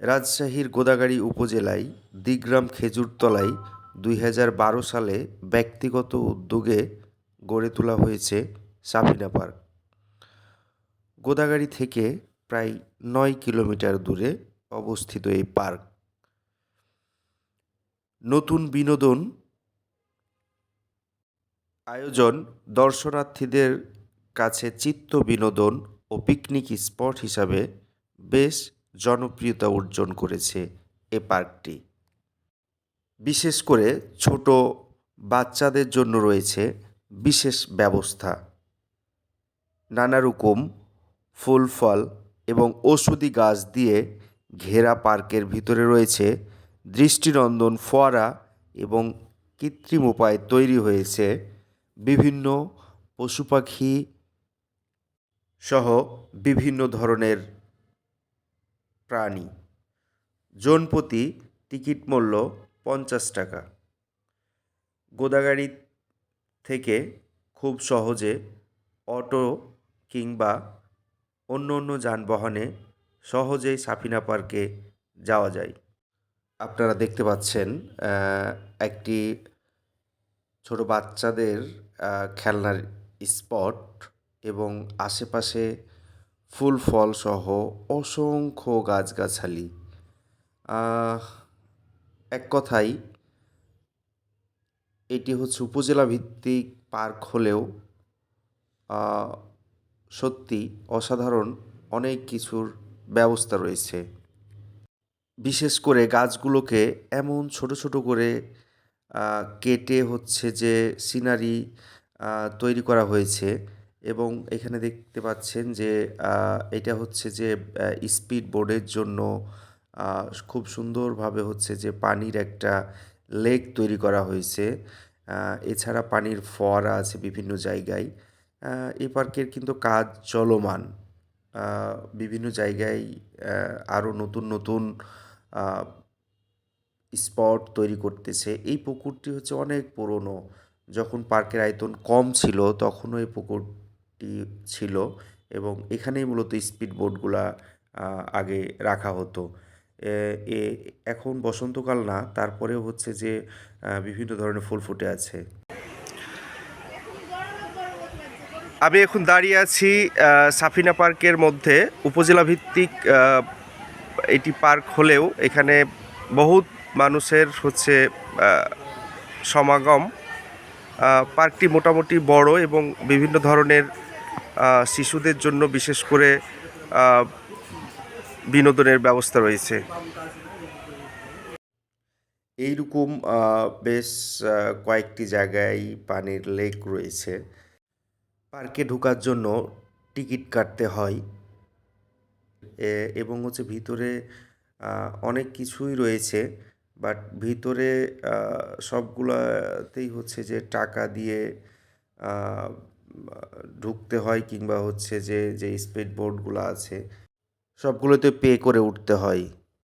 রাজশাহীর গোদাগাড়ী উপজেলায় দিগ্রাম খেজুরতলায় দুই হাজার বারো সালে ব্যক্তিগত উদ্যোগে গড়ে তোলা হয়েছে সাফিনা পার্ক। গোদাগাড়ি থেকে প্রায় নয় কিলোমিটার দূরে অবস্থিত এই পার্ক। নতুন বিনোদন আয়োজন দর্শনার্থীদের কাছে চিত্ত বিনোদন ও পিকনিক স্পট হিসাবে বেশ জনপ্রিয়তা অর্জন করেছে এ পার্কটি। বিশেষ করে ছোট বাচ্চাদের জন্য রয়েছে বিশেষ ব্যবস্থা। নানা রকম ফুল, ফল এবং ওষুধি গাছ দিয়ে ঘেরা পার্কের ভিতরে রয়েছে দৃষ্টিনন্দন ফোয়ারা এবং কৃত্রিম উপায়ে তৈরি হয়েছে। বিভিন্ন পশু পাখি সহ বিভিন্ন ধরনের প্রাণী। জনপ্রতি টিকিট মূল্য পঞ্চাশ টাকা। গোদাগাড়ি থেকে খুব সহজে অটো কিংবা অন্য অন্য যানবাহনে সহজেই সাফিনা পার্কে যাওয়া যায়। আপনারা দেখতে পাচ্ছেন একটি ছোট বাচ্চাদের খেলনার স্পট এবং আশেপাশে ফুল ফল সহ অসংখ্য গাছগাছালি। এক কথায়, এটি হচ্ছে উপজেলা ভিত্তিক পার্ক হলেও সত্যি অসাধারণ অনেক কিছুর ব্যবস্থা রয়েছে। বিশেষ করে গাছগুলোকে এমন ছোট ছোট করে কেটে হচ্ছে যে সিনারি তৈরি করা হয়েছে। এবং এখানে দেখতে পাচ্ছেন যে এটা হচ্ছে যে স্পিড বোর্ডের জন্য খুব সুন্দরভাবে হচ্ছে যে পানির একটা লেক তৈরি করা হয়েছে। এছাড়া পানির ফোয়ারা আছে বিভিন্ন জায়গায়। এ পার্কের কিন্তু কাজ চলমান। বিভিন্ন জায়গায় আরও নতুন নতুন স্পট তৈরি করতেছে। এই পুকুরটি হচ্ছে অনেক পুরনো। যখন পার্কের আয়তন কম ছিল, তখনও এই পুকুরটি ছিল এবং এখানেই মূলত স্পিড বোটগুলা আগে রাখা হতো। এ এখন বসন্তকাল না, তারপরেও হচ্ছে যে বিভিন্ন ধরনের ফুল ফুটে আছে। আমি এখন দাঁড়িয়ে আছি সাফিনা পার্কের মধ্যে। উপজেলা ভিত্তিক এটি পার্ক হলেও এখানে বহুত মানুষের হচ্ছে সমাগম। পার্কটি মোটামুটি বড় এবং বিভিন্ন ধরনের শিশুদের জন্য বিশেষ করে বিনোদনের ব্যবস্থা রয়েছে। এইরকম বেশ কয়েকটি জায়গায় পানির লেক রয়েছে। পার্কে ঢোকার জন্য টিকিট কাটতে হয়। এবং হচ্ছে ভিতরে অনেক কিছুই রয়েছে। বাট ভিতরে সবগুলাতেই হচ্ছে যে টাকা দিয়ে ঢুকতে হয় কিংবা হচ্ছে যে যে স্পিড বোর্ডগুলো আছে সবগুলোতে পে করে উঠতে হয়।